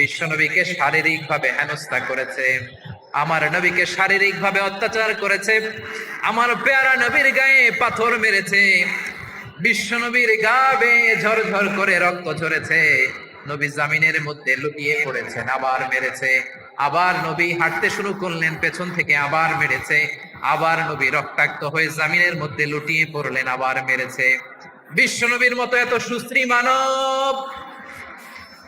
বিশ্বনবীকে শারীরিক ভাবে হেনস্থা করেছে, আমার নবীকে শারীরিক ভাবে অত্যাচার করেছে, আমার পেয়ারা নবীর গায়ে পাথর মেরেছে বিশ্বনবীর গা বেয়ে ঝরঝর করে রক্ত ঝরেছে, নবী জামিনের মধ্যে লুকিয়ে পড়েছেন, আবার মেরেছে, আবার নবী হাঁটতে শুরু করলেন, পেছন থেকে আবার মেরেছে, আবার নবী রক্তাক্ত হয়ে জামিনের মধ্যে লুটিয়ে পড়লেন, আবার মেরেছে বিশ্বনবীর মতো এত সুশ্রী মানব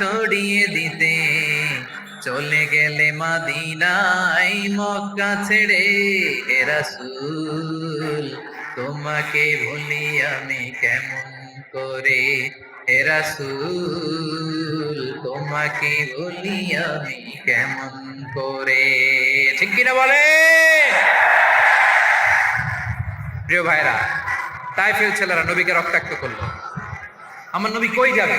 ছড়িয়ে দিতে। চলে গেলে মাদিনাই মক্কা ছেড়ে হে রাসূল, তোমাকে ভুলি আমি কেমন করে? হে রাসূল, তোমাকে বলি আমি কেমন করে? ঠিক কিনা বলে? প্রিয় ভাইরা তাই ফেল ছেলেরা নবীকে রক্তাক্ত করল। আমার নবী কই যাবে?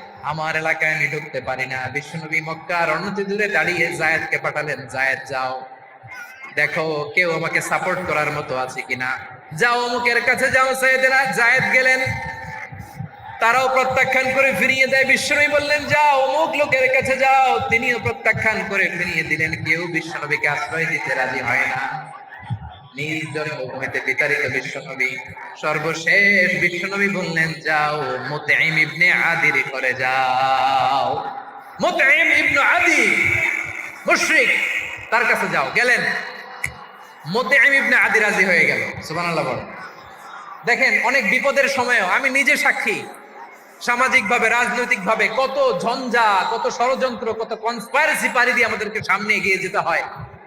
আমার এলাকায় আমি ঢুকতে পারি না। বিশ্বনবী মক্কার অনতি দূরে দাঁড়িয়ে জায়েদকে পাঠালেন, জায়েদ, যাও। দেখো, কেউ আমাকে সাপোর্ট করার মতো আছে কিনা? যাও, অমুকের কাছে যাও সৈয়দেরা জায়েদ গেলেন। তারাও প্রত্যাখ্যান করে ফিরিয়ে দেয়। বিশ্বনবী বললেন, যাও, অমুক লোকের কাছে যাও। তিনিও প্রত্যাখ্যান করে ফিরিয়ে দিলেন। কেউ বিশ্বনবীকে আশ্রয় দিতে রাজি হয় না। বিতাড়িত বিশ্বনবী, সর্বশেষ বিশ্বনবী বললেন, যাও ইবনে আদির করে যাও। ইবনে আদি, মুশরিক, তার কাছে যাও। গেলেন। মুতাইম ইবনে আদি রাজি হয়ে গেল। সুবহানাল্লাহ দেখেন, অনেক বিপদের সময়ও আমি নিজে সাক্ষী। সামাজিকভাবে, রাজনৈতিকভাবে কত ঝঞ্ঝা, কত ষড়যন্ত্র, কত কনস্পাইরেসি পারি দিয়ে আমাদেরকে সামনে এগিয়ে যেতে হয়।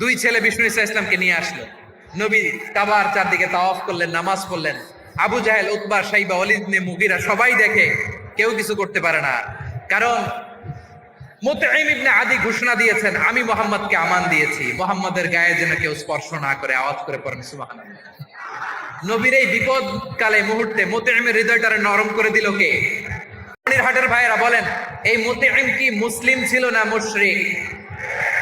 দুই ছেলে বিষ্ণু ইসা ইসলামকে নিয়ে আসলো। নবী কাবার চারদিকে তাওয়াফ করলেন, নামাজ পড়লেন। আবু জাহেল উতবা সাইবা অলিদ মুগিরা সবাই দেখে কেউ কিছু করতে পারে না। কারণ আদি ঘোষণা দিয়েছেন, আমি মোহাম্মদকে আমান দিয়েছি। মোহাম্মদের গায়ে যেন কেউ স্পর্শ না করে, আওয়াজ করে পড়েন, সুবহানাল্লাহ। নবীর এই বিপদ কালে মুহূর্তে মুতাইমের হৃদয়টারে নরম করে দিল কে? হাটের ভাইয়েরা বলেন, এই মুতাইম কি মুসলিম ছিল না মুশরিক?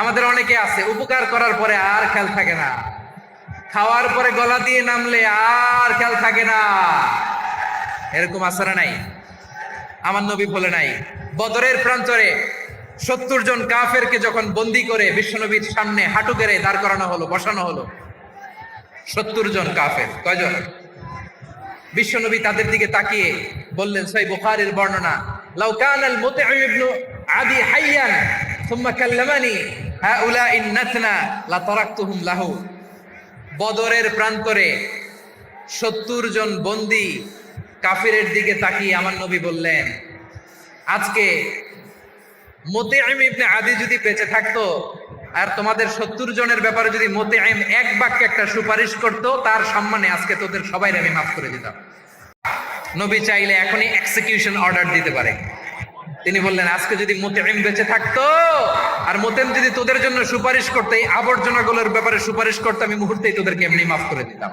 আমাদের অনেকে আছে, উপকার করার পরে আর খেয়াল থাকে না। খাওয়ার পরে গলা দিয়ে নামলে আর খেয়াল থাকে না। এরকম আসারা নাই। আমার নবী বলে নাই, বদরের প্রান্তরে সত্তর জন কাফেরকে যখন বন্দি করে বিশ্বনবীর সামনে হাঁটু গেড়ে দাঁড় করানো হলো, বসানো হলো, সত্তর জন কাফের, কয়জন? বিশ্বনবী তাদের দিকে তাকিয়ে বললেন সই বুখারীর বর্ণনা, লাউ কান আল মুতঈম ইবনু আদি হাইয়ান থুম্মা কাল্লামানি হাউলাইন নাতনা লা তারাকতুহুম লাহু। বদরের প্রান্তরে সত্তর জন বন্দি কাফিরের দিকে তাকিয়ে আমার নবী বললেন, আজকে মোতেআইম ইবনে আদি যদি বেঁচে থাকতো আর তোমাদের সত্তর জনের ব্যাপারে যদি মোতেআইম এক বাক্যে একটা সুপারিশ করত, তার সম্মানে আজকে তোদের সবাই আমি মাফ করে দিতাম। নবী চাইলে এখনই এক্সিকিউশন অর্ডার দিতে পারে। তিনি বললেন, আজকে যদি মোতেআইম বেঁচে থাকতো, আর মোতেম যদি তোদের জন্য সুপারিশ করতে, এই আবর্জনাগুলোর ব্যাপারে সুপারিশ করতে, আমি মুহূর্তেই তোদেরকে এমনি মাফ করে দিতাম।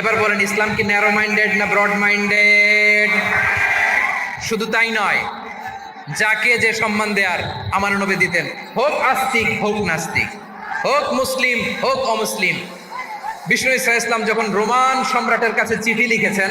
এবার বলেন, ইসলাম কি ন্যারো মাইন্ডেড না ব্রড মাইন্ডেড শুধু তাই নয়, যাকে যে সম্মান দেয়ার, আমার নবী দিতেন, হোক আস্তিক, হোক নাস্তিক, হোক মুসলিম, হোক অমুসলিম। বিষ্ণু ইসা ইসলাম যখন রোমান সম্রাটের কাছে চিঠি লিখেছেন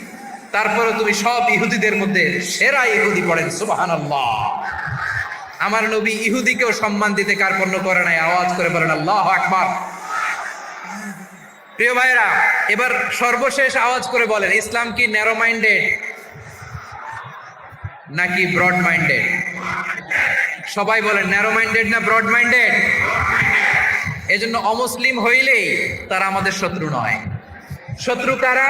তারপরে তুমি সব ইহুদিদের মধ্যে সেরা ইহুদি পড়েন, সুবহানাল্লাহ। আমার নবী ইহুদিকেও সম্মান দিতে কার্পণ্য করে নাই, আওয়াজ করে বলেন, আল্লাহ আকবার। প্রিয় ভাইরা এবার সর্বশেষ আওয়াজ করে বলেন, ইসলাম কি ন্যারো মাইন্ডেড নাকি ব্রড মাইন্ডেড সবাই বলেন ন্যারো মাইন্ডেড না ব্রড মাইন্ডেড এজন্য অমুসলিম হইলেই তারা আমাদের শত্রু নয়। শত্রু কারা?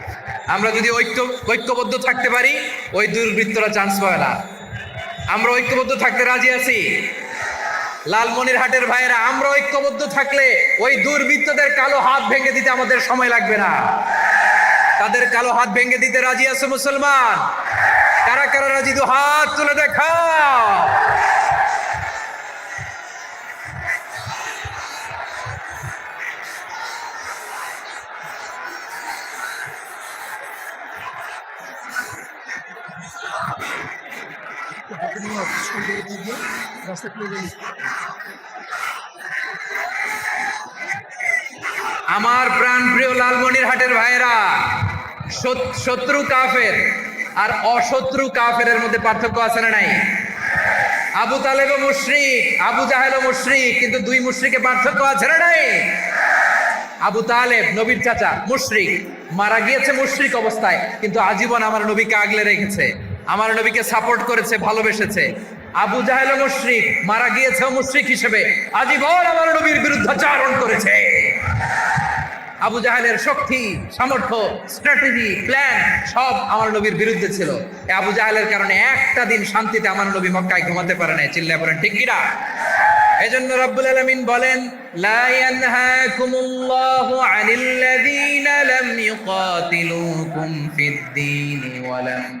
আমরা যদি ঐক্য, ঐক্যবদ্ধ থাকতে পারি, ওই দুর্বৃত্তরা চান্স পায় না। আমরা ঐক্যবদ্ধ থাকতে রাজি আছি। লালমনিরহাটের ভাইয়েরা, আমরা ঐক্যবদ্ধ থাকলে ওই দুর্বৃত্তদের কালো হাত ভেঙে দিতে আমাদের সময় লাগবে না। তাদের কালো হাত ভেঙে দিতে রাজি আছে মুসলমান। কারা কারা রাজি? দু হাত তুলে দেখা আমার প্রাণ প্রিয় লালমনিরহাটের ভাইয়েরা, শত- শত্রু কাফের আর অশত্রু কাফের মধ্যে পার্থক্য আছে না নাই? আবু তালেব মুশরিক, আবু জাহেল মুশরিক, কিন্তু দুই মুশরিকে পার্থক্য আছে না নাই? আবু তালেব, নবীর চাচা, মুশরিক, মারা গিয়েছে মুশরিক অবস্থায়, কিন্তু আজীবন আমার নবীকে আগলে রেখেছে, আমার নবীকে সাপোর্ট করেছে, ভালোবেসেছে। আবু জাহেল মুশরিক মারা গিয়েছে মুশরিক হিসেবে। আজীবন আমার নবীর বিরুদ্ধাচারণ করেছে। আবু জাহেলের শক্তি, সামর্থ্য স্ট্র্যাটেজি প্ল্যান সব আমার নবীর বিরুদ্ধে ছিল। আবু জাহেলের কারণে একটা দিন শান্তিতে আমার নবী মক্কায় ঘুমাতে পারে না চিল্লা বলেন, ঠিক কিনা? এজন্য রব্বুল আলামিন বলেন ইয়ানহাকুমুল্লাহু আনিল্লাযীনা লাম ইউকাতিলুকুম ফিদ-দীন ওয়া লাম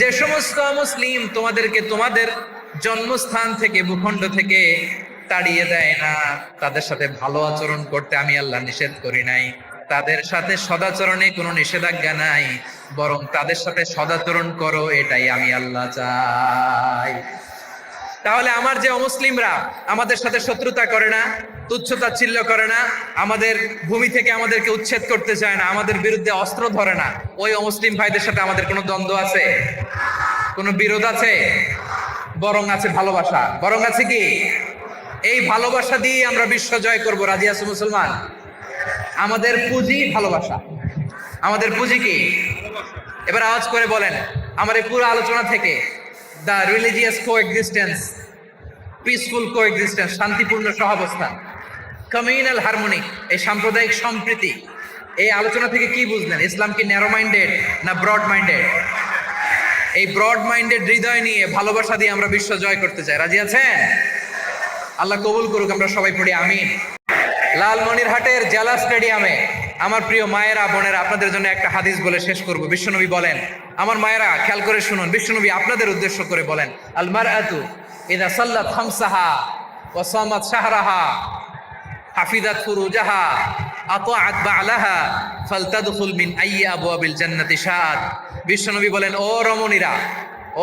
যে সমস্ত মুসলিম তোমাদেরকে তোমাদের জন্মস্থান থেকে, ভূখণ্ড থেকে তাড়িয়ে দেয় না, তাদের সাথে ভালো আচরণ করতে আমি আল্লাহ নিষেধ করি নাই। তাদের সাথে সদাচরণে কোনো নিষেধাজ্ঞা নাই, বরং তাদের সাথে সদাচরণ করো, এটাই আমি আল্লাহ চাই। তাহলে আমার যে অমুসলিমরা, আমাদের সাথে শত্রুতা করে না? তুচ্ছতাচ্ছিল্য করে না, আমাদের ভূমি থেকে আমাদেরকে উচ্ছেদ করতে চায় না, আমাদের বিরুদ্ধে অস্ত্র ধরে না। ওই অমুসলিম ভাইদের সাথে আমাদের কোনো দ্বন্দ্ব আছে? কোনো বিরোধ আছে? বরং আছে ভালোবাসা। বরং আছে কি? এই ভালোবাসা দিয়ে আমরা বিশ্ব জয় করব, রাজি আছে মুসলমান? আমাদের পুঁজি ভালোবাসা। আমাদের পুঁজি কি? এবার আওয়াজ করে বলেন, আমার এই পুরো আলোচনা থেকে the religious coexistence peaceful coexistence শান্তিপূর্ণ সহাবস্থান। কমিউনাল হারমোনি এই সাম্প্রদায়িক সম্প্রীতি। এই আলোচনা থেকে কি বুঝলেন? ইসলাম কি ন্যারো মাইন্ডেড না ব্রড মাইন্ডেড এই ব্রড মাইন্ডেড হৃদয় নিয়ে ভালোবাসা দিয়ে আমরা বিশ্ব জয় করতে চাই। রাজি আছেন? আল্লাহ কবুল করুক, আমরা সবাই পড়ি আমি আমিন। লালমনিরহাটের জেলা স্টেডিয়ামে আমার প্রিয় মায়েরা, বোনেরা, আপনাদের জন্য একটা হাদিস বলে শেষ করব। বিশ্বনবী বলেন, আমার মায়েরা, খেয়াল করে শুনুন, বিশ্বনবী আপনাদের উদ্দেশ্য করে বলেন আলমার আতু ইদা সাল্লাত হামসাহা ওয়াসামাত শাহরাহা। হাফিদাত ফুরুজাহা, আতাআত বালাহা, ফালতাদখুল মিন আইয়ি আবওয়াবিল জান্নাতি শাআত বিশ্বনবী বলেন, ও রমণীরা,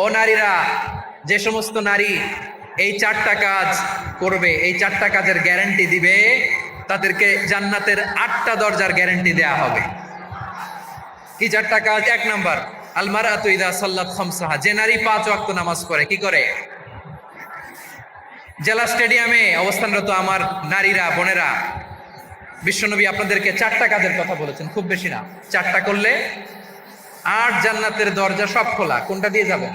ও নারীরা, যে সমস্ত নারী এই চারটা কাজ করবে, এই চারটা কাজের গ্যারান্টি দিবে, তাদেরকে জান্নাতের আটটা দরজার গ্যারান্টি দেয়া হবে। কি চারটা কাজ? এক নাম্বার আলমারা তুইদা সাল্লাত খামসাহা। যে নারী পাঁচ ওয়াক্ত নামাজ পড়ে, কি করে? জেলা স্টেডিয়ামে অবস্থানরত আমার নারীরা, বোনেরা, বিশ্বনবী আপনাদেরকে চারটা কাজের কথা বলেছেন, খুব বেশি না। চারটা করলে আট জান্নাতের দরজা সব খোলা। কোনটা দিয়ে যাবেন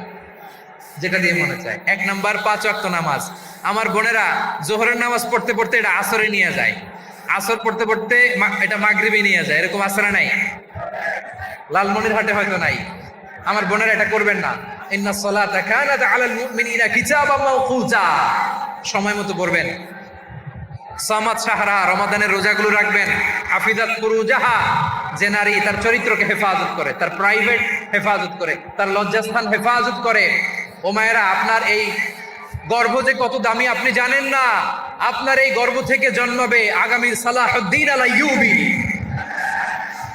যেটা দিয়ে মনে চায়। এক নাম্বার, পাঁচ ওয়াক্ত নামাজ। আমার বোনেরা, জোহরের নামাজ পড়তে পড়তে এটা আসরে নিয়ে যায়। আসর পড়তে পড়তে এটা মাগরিবে নিয়ে যায়। এরকম আসরা নাই। লালমনির হাটে হয়তো নাই। আমার বোনেরা এটা করবেন না। ইন্না সালাতা কানাত আলাল মুমিনিনা কিতাবাম মাওকুতা। সময় মতো পড়বেন। সামাদ সাহারা রমাদানের রোজাগুলো রাখবেন। হাফিজাত ফুরুজাহা, যে নারী তার চরিত্রকে হেফাজত করে, তার প্রাইভেট হেফাজত করে, তার লজ্জাস্থান হেফাজত করে। ও মায়েরা, আপনার এই গর্ভ যে কত দামি আপনি জানেন না। আপনার এই গর্ভ থেকে জন্মাবে আগামীর সালাহুদ্দিন আলা ইউবি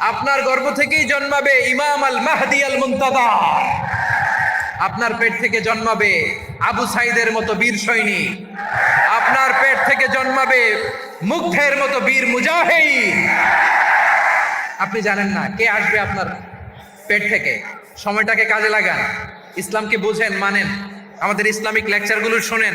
আপনার গর্ভ থেকেই জন্মাবে ইমাম আল মাহদি আল মুন্তাদা আপনার পেট থেকে জন্মাবে আবু সাইদের মতো বীর সৈনিক। আপনার পেট থেকে জন্মাবে মুগ্ধের মতো বীর মুজাহিদ। আপনি জানেন না কে আসবে আপনার পেট থেকে? সময়টাকে কাজে লাগান। ইসলামকে বুঝেন, মানেন। আমাদের ইসলামিক লেকচারগুলো শোনেন।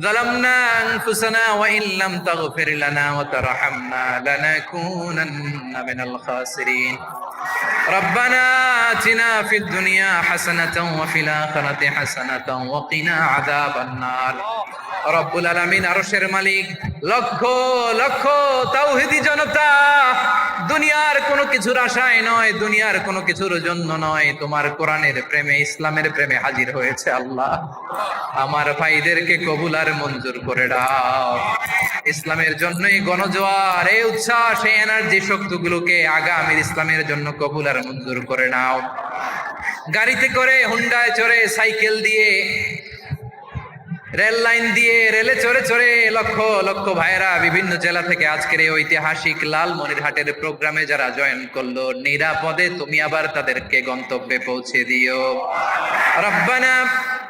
ظلمنا أنفسنا وإن لم تغفر لنا وترحمنا لنكونن من الخاسرين ربنا آتنا في الدنيا حسنة وفي الآخرة حسنة وقنا عذاب النار রব্বুল আলামিন আরশের মালিক লক্ষ লক্ষ তাওহিদি জনতা দুনিয়ার কোনো কিছুর আশায় নয় দুনিয়ার কোনো কিছুর জন্য নয় তোমার কোরআনের প্রেমে ইসলামের প্রেমে হাজির হয়েছে আল্লাহ আমার ভাইদেরকে কবুল আর মঞ্জুর করে দাও। ইসলামের জন্যই গণজোয়ার, এই উচ্ছ্বাস, এই এনার্জি শক্তিগুলোকে আগামীর ইসলামের জন্য কবুল আর মঞ্জুর করে নাও। গাড়িতে করে, হুন্ডায় চড়ে, সাইকেল দিয়ে, রেল লাইন দিয়ে, রেলে চড়ে চড়ে লক্ষ লক্ষ ভাইরা বিভিন্ন জেলা থেকে আজকের এই ঐতিহাসিক লালমনিরহাটের প্রোগ্রামে যারা জয়েন করল, নিরাপদে তুমি আবার তাদেরকে গন্তব্যে পৌঁছে দিও। রব্বানা